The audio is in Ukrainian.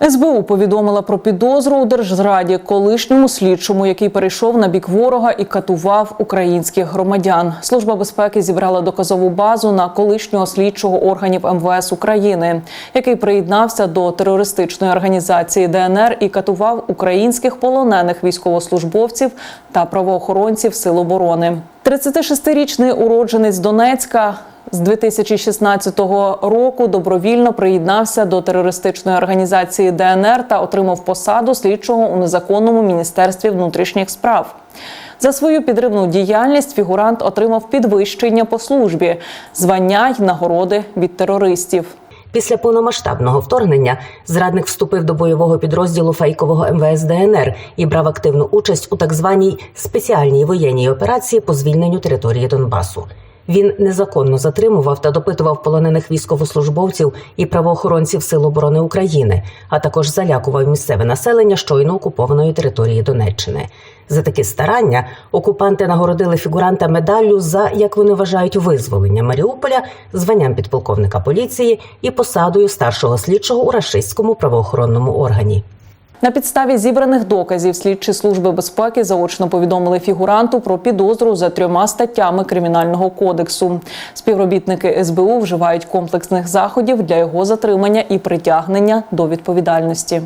СБУ повідомила про підозру у держзраді колишньому слідчому, який перейшов на бік ворога і катував українських громадян. Служба безпеки зібрала доказову базу на колишнього слідчого органів МВС України, який приєднався до терористичної організації ДНР і катував українських полонених військовослужбовців та правоохоронців Сил оборони. 36-річний уродженець Донецька з 2016 року добровільно приєднався до терористичної організації ДНР та отримав посаду слідчого у незаконному міністерстві внутрішніх справ. За свою підривну діяльність фігурант отримав підвищення по службі, звання й нагороди від терористів. Після повномасштабного вторгнення зрадник вступив до бойового підрозділу фейкового МВС ДНР і брав активну участь у так званій спеціальній воєнній операції по звільненню території Донбасу. Він незаконно затримував та допитував полонених військовослужбовців і правоохоронців Сил оборони України, а також залякував місцеве населення щойно окупованої території Донеччини. За такі старання окупанти нагородили фігуранта медаллю за, як вони вважають, визволення Маріуполя, званням підполковника поліції і посадою старшого слідчого у рашистському правоохоронному органі. На підставі зібраних доказів слідчі служби безпеки заочно повідомили фігуранту про підозру за трьома статтями кримінального кодексу. Співробітники СБУ вживають комплексних заходів для його затримання і притягнення до відповідальності.